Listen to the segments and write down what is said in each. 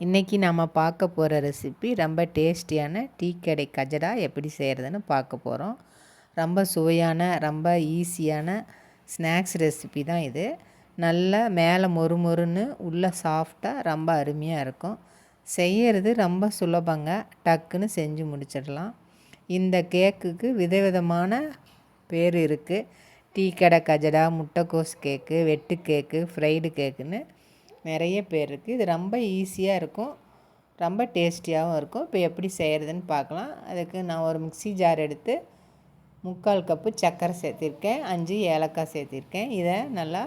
இன்றைக்கி நாம் பார்க்க போகிற ரெசிபி ரொம்ப டேஸ்டியான டீ கடை கஜடா எப்படி செய்கிறதுன்னு பார்க்க போகிறோம் ரொம்ப சுவையான ரொம்ப ஈஸியான ஸ்நாக்ஸ் ரெசிபி தான் இது. நல்லா மேலே மொறு மொறுன்னு உள்ளே சாஃப்டாக ரொம்ப அருமையாக இருக்கும். செய்கிறது ரொம்ப சுலபங்க. டக்குன்னு செஞ்சு முடிச்சிடலாம். இந்த கேக்குக்கு விதவிதமான பேர் இருக்குது டீ கடை கஜடா முட்டைக்கோஸ் கேக்கு வெட்டு கேக்கு ஃப்ரைடு கேக்குன்னு நிறைய பேர் இருக்குது இது ரொம்ப ஈஸியாக இருக்கும். ரொம்ப டேஸ்டியாகவும் இருக்கும். இப்போ எப்படி செய்கிறதுன்னு பார்க்கலாம். அதுக்கு நான் ஒரு மிக்சி ஜார் எடுத்து முக்கால் கப்பு சர்க்கரை சேர்த்திருக்கேன். அஞ்சு ஏலக்காய் சேர்த்திருக்கேன். இதை நல்லா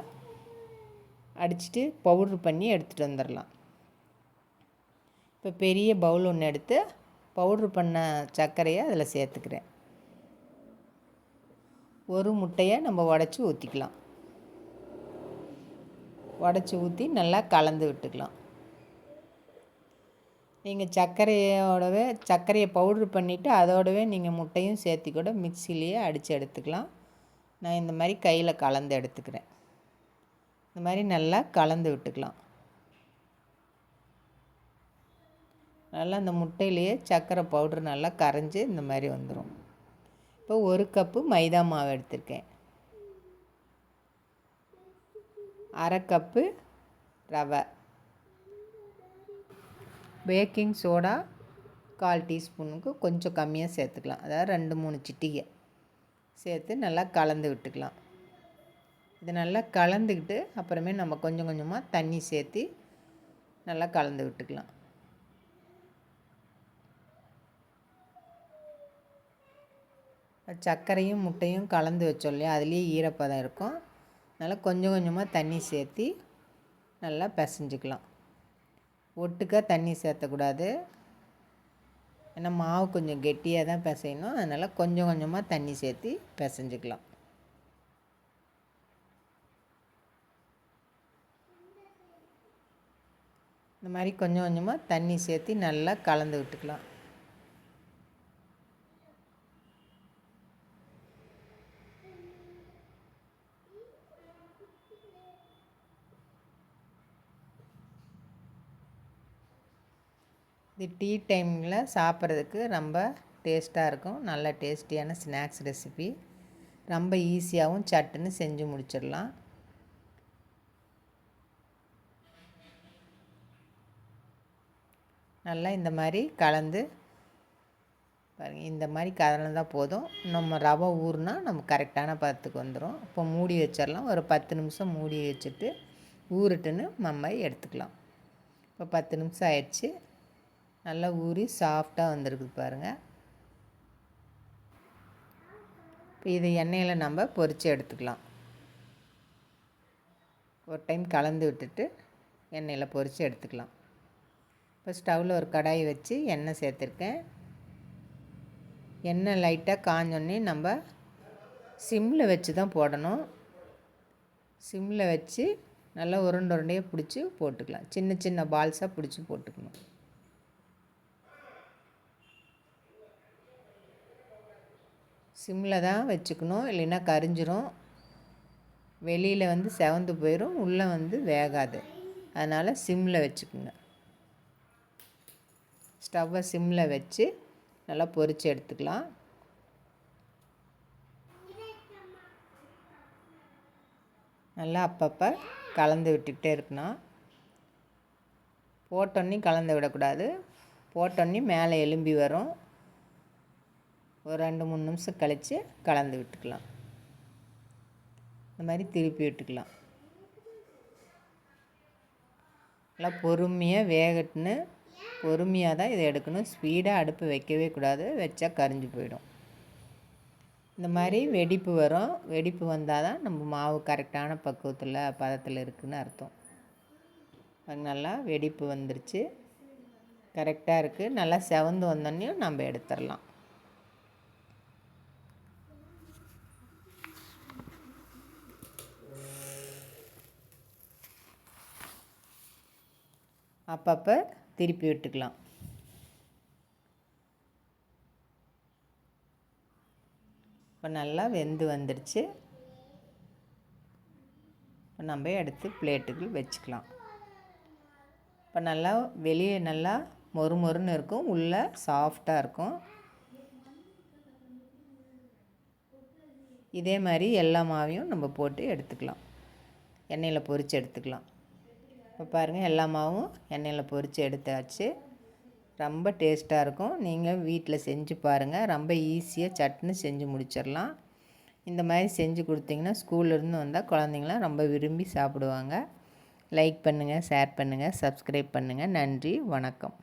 அடிச்சுட்டு பவுட்ரு பண்ணி எடுத்துகிட்டு வந்துடலாம் இப்போ பெரிய பவுல் ஒன்று எடுத்து பவுட்ரு பண்ண சர்க்கரையை அதில் சேர்த்துக்கிறேன். ஒரு முட்டையை நம்ம உடச்சி ஊற்றிக்கலாம் உடச்சி ஊற்றி நல்லா கலந்து விட்டுக்கலாம். நீங்கள் சர்க்கரையோடவே சர்க்கரையை பவுட்ரு பண்ணிவிட்டு அதோடவே நீங்கள் முட்டையும் சேர்த்து கூட மிக்சிலேயே அடித்து எடுத்துக்கலாம். நான் இந்த மாதிரி கையில் கலந்து எடுத்துக்கிறேன். இந்த மாதிரி நல்லா கலந்து விட்டுக்கலாம். நல்லா அந்த முட்டையிலேயே சர்க்கரை பவுட்ரு நல்லா கரைஞ்சி இந்த மாதிரி வந்துடும் இப்போ ஒரு கப்பு மைதா மாவு எடுத்திருக்கேன். அரை கப்பு ரவை. பேக்கிங் சோடா கால் டீஸ்பூனுக்கு கொஞ்சம் கம்மியாக சேர்த்துக்கலாம். அதாவது ரெண்டு மூணு சிட்டிகை சேர்த்து நல்லா கலந்து விட்டுக்கலாம். இது நல்லா கலந்துக்கிட்டு அப்புறமே நம்ம கொஞ்சம் கொஞ்சமாக தண்ணி சேர்த்து நல்லா கலந்து விட்டுக்கலாம். சர்க்கரையும் முட்டையும் கலந்து வச்சோம் இல்லையா? அதுலேயே ஈரப்பதம் இருக்கும். அதனால் கொஞ்சம் கொஞ்சமாக தண்ணி சேர்த்தி நல்லா பிசைஞ்சிக்கலாம். ஒட்டுக்காக தண்ணி சேர்த்தக்கூடாது. ஏன்னா மாவு கொஞ்சம் கெட்டியாக தான் பிசையணும். அதனால் கொஞ்சம் கொஞ்சமாக தண்ணி சேர்த்தி பிசைஞ்சிக்கலாம். இந்த மாதிரி கொஞ்சம் கொஞ்சமாக தண்ணி சேர்த்து நல்லா கலந்து விட்டுக்கலாம். இது டீ டைமில் சாப்பிட்றதுக்கு ரொம்ப டேஸ்ட்டாக இருக்கும். நல்ல டேஸ்டியான ஸ்நாக்ஸ் ரெசிபி. ரொம்ப ஈஸியாகவும் சட்டுன்னு செஞ்சு முடிச்சிடலாம். நல்லா இந்த மாதிரி கலந்து பாருங்கள் இந்த மாதிரி கலந்தால் போதும். நம்ம ரவை ஊறுனா நம்ம கரெக்டான பதத்துக்கு வந்துடும் இப்போ மூடி வச்சிடலாம். ஒரு பத்து நிமிஷம் மூடி வச்சுட்டு ஊறுட்டுன்னு நம்ம எடுத்துக்கலாம். இப்போ பத்து நிமிஷம் ஆயிடுச்சு. நல்லா ஊறி சாஃப்டாக வந்திருக்குது பாருங்கள் இப்போ இது எண்ணெயில் நம்ம பொரித்து எடுத்துக்கலாம். ஒரு டைம் கலந்து விட்டுட்டு எண்ணெயில் பொறித்து எடுத்துக்கலாம். இப்போ ஸ்டவ்வில் ஒரு கடாய் வச்சு எண்ணெய் சேர்த்துருக்கேன். எண்ணெய் லைட்டாக காஞ்சோடனே நம்ம சிம்மில் வச்சு தான் போடணும். சிம்மில் வச்சு நல்லா உருண்டை உருண்டையாக பிடிச்சி போட்டுக்கலாம். சின்ன சின்ன பால்ஸாக பிடிச்சி போட்டுக்கணும். சிம்மில் தான் வச்சுக்கணும். இல்லைன்னா கரிஞ்சிரும். வெளியில் வந்து செவந்து போயிடும் உள்ளே வந்து வேகாது. அதனால் சிம்மில் வச்சுக்கோங்க. ஸ்டவ்வை சிம்மில் வச்சு நல்லா பொரித்து எடுத்துக்கலாம். நல்லா அப்பப்போ கலந்து விட்டுக்கிட்டே இருக்கணும். போட்டோன்னே கலந்து விடக்கூடாது. போட்டோன்னே மேலே எலும்பி வரும். ஒரு ரெண்டு மூணு நிமிஷம் கழித்து கலந்து விட்டுக்கலாம். இந்த மாதிரி திருப்பி விட்டுக்கலாம். நல்லா பொறுமையாக வேகட்டுன்னு பொறுமையாக தான் இதை எடுக்கணும். ஸ்பீடாக அடுப்பு வைக்கவே கூடாது. வச்சா கரிஞ்சு போயிடும். இந்த மாதிரி வெடிப்பு வரும். வெடிப்பு வந்தால் தான் நம்ம மாவு கரெக்டான பக்குவத்தில் பதத்தில் இருக்குதுன்னு அர்த்தம். அது நல்லா வெடிப்பு வந்துருச்சு. கரெக்டாக இருக்குது நல்லா செவந்து வந்தோடனையும் நம்ம எடுத்துடலாம் அப்பப்போ திருப்பி விட்டுக்கலாம். இப்போ நல்லா வெந்து வந்துடுச்சு இப்போ நம்ம எடுத்து பிளேட்டுக்கு வச்சுக்கலாம். இப்போ நல்லா வெளியே நல்லா மொறு மொறுன்னு இருக்கும். உள்ளே சாஃப்டாக இருக்கும். இதே மாதிரி எல்லா மாவையும் நம்ம போட்டு எடுத்துக்கலாம். எண்ணெயில் பொரித்து எடுத்துக்கலாம். இப்போ பாருங்கள் எல்லா மாவும் எண்ணெயில் பொரித்து எடுத்தாச்சு. ரொம்ப டேஸ்ட்டாக இருக்கும். நீங்கள் வீட்டில் செஞ்சு பாருங்கள் ரொம்ப ஈஸியாக சட்னி செஞ்சு முடிச்சிடலாம். இந்த மாதிரி செஞ்சு கொடுத்தீங்கன்னா ஸ்கூல்லேருந்து வந்தால் குழந்தைங்களாம் ரொம்ப விரும்பி சாப்பிடுவாங்க. லைக் பண்ணுங்கள் ஷேர் பண்ணுங்கள் சப்ஸ்கிரைப் பண்ணுங்கள் நன்றி வணக்கம்.